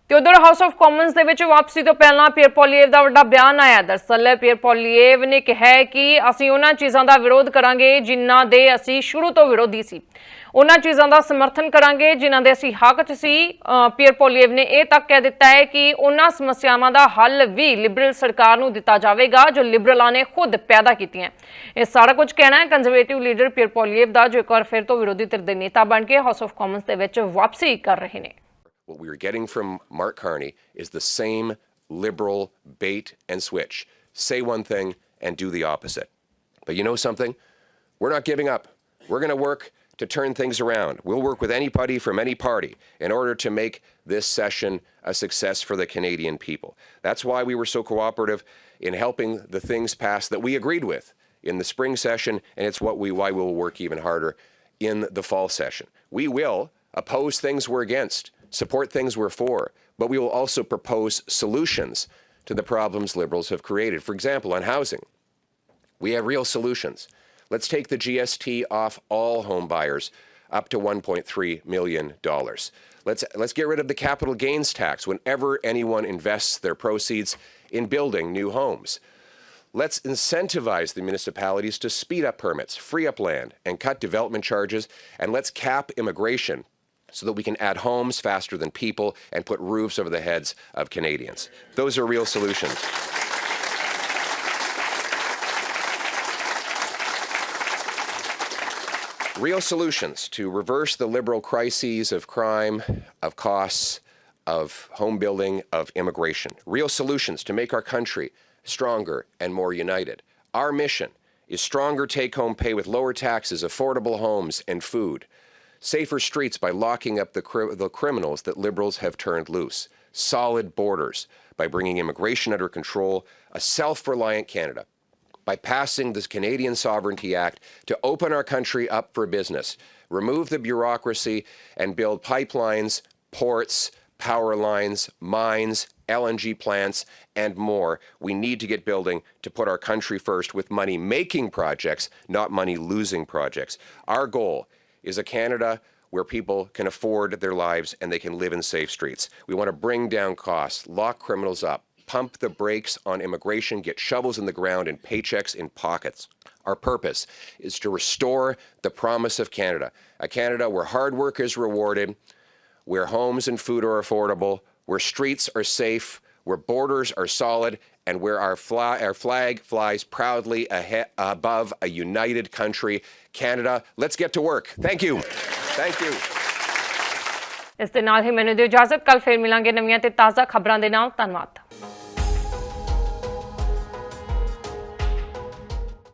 ਤੇ ਉਧਰ ਹਾਊਸ ਆਫ ਕਾਮਨਸ ਦੇ ਵਿੱਚ ਵਾਪਸੀ ਤੋਂ ਪਹਿਲਾਂ ਪੀਅਰ ਪੋਲੀਏਵ ਦਾ ਵੱਡਾ ਬਿਆਨ ਆਇਆ। ਦਰਸਲ ਪੀਅਰ ਪੋਲੀਏਵ ਨੇ ਕਿਹਾ ਕਿ ਅਸੀਂ ਉਹਨਾਂ ਚੀਜ਼ਾਂ ਦਾ ਵਿਰੋਧ ਕਰਾਂਗੇ ਜਿਨ੍ਹਾਂ ਦੇ ਅਸੀਂ ਸ਼ੁਰੂ ਤੋਂ ਵਿਰੋਧੀ ਸੀ। ਉਹਨਾਂ ਚੀਜ਼ਾਂ ਦਾ ਸਮਰਥਨ ਕਰਾਂਗੇ ਜਿਨ੍ਹਾਂ ਦੇ ਅਸੀਂ ਹੱਕ 'ਚ ਸੀ ਅ, ਪੀਅਰ ਪੋਲੀਏਵ ਨੇ ਇਹ ਤੱਕ ਕਹਿ ਦਿੱਤਾ ਹੈ ਕਿ ਉਹਨਾਂ ਸਮੱਸਿਆਵਾਂ ਦਾ ਹੱਲ ਵੀ ਲਿਬਰਲ ਸਰਕਾਰ ਨੂੰ ਦਿੱਤਾ ਜਾਵੇਗਾ ਜੋ ਲਿਬਰਲਾਂ ਨੇ ਖੁਦ ਪੈਦਾ ਕੀਤੀਆਂ ਇਹ ਸਾਰਾ ਕੁਝ ਕਹਿਣਾ ਹੈ ਕੰਜ਼ਰਵੇਟਿਵ ਲੀਡਰ ਪੀਅਰ ਪੋਲੀਏਵ ਦਾ ਜੋ ਇੱਕ ਵਾਰ ਫਿਰ ਤੋਂ ਵਿਰੋਧੀ ਧਿਰ ਦੇ ਨੇਤਾ ਬਣ ਕੇ ਹਾਊਸ ਆਫ ਕਾਮਨਸ ਦੇ ਵਿੱਚ ਵਾਪਸੀ ਕਰ ਰਹੇ ਨੇ What we are getting from Mark Carney is the same liberal bait and switch. Say one thing and do the opposite. But you know something? We're not giving up. We're going to work to turn things around. We'll work with anybody from any party in order to make this session a success for the Canadian people. That's why we were so cooperative in helping the things pass that we agreed with in the spring session, and it's what we why we'll work even harder in the fall session. We will oppose things we're against, support things we're for, but we will also propose solutions to the problems liberals have created. For example, on housing, we have real solutions. Let's take the GST off all home buyers up to 1.3 million dollars. Let's let's get rid of the capital gains tax whenever anyone invests their proceeds in building new homes. Let's incentivize the municipalities to speed up permits, free up land, and cut development charges, and let's cap immigration so that we can add homes faster than people and put roofs over the heads of Canadians. Those are real solutions. Real solutions to reverse the liberal crises of crime, of costs, of home building, of immigration. Real solutions to make our country stronger and more united. Our mission is stronger take home pay with lower taxes, affordable homes, and food. Safer streets by locking up the, the criminals that liberals have turned loose. Solid borders by bringing immigration under control. A self reliant Canada by passing the Canadian Sovereignty Act to open our country up for business, remove the bureaucracy, and build pipelines, ports, power lines, mines, LNG plants, and more. We need to get building to put our country first with money making projects, not money losing projects. Our goal is a Canada where people can afford their lives and they can live in safe streets. We want to bring down costs, lock criminals up, pump the brakes on immigration, get shovels in the ground and paychecks in pockets. Our purpose is to restore the promise of Canada, a Canada where hard work is rewarded, where homes and food are affordable, where streets are safe, where borders are solid, and where our, fly, our flag flies proudly ahe above a united country. Canada, let's get to work. Thank you. Thank you. ਇਸ ਦੇ ਨਾਲ ਹੀ ਮੈਨੂੰ ਦਿਓ ਇਜਾਜ਼ਤ ਕੱਲ ਫੇਰ ਮਿਲਾਂਗੇ ਨਵੀਆਂ ਤੇ ਤਾਜ਼ਾ ਖਬਰਾਂ ਦੇ ਨਾਲ ਧੰਨਵਾਦ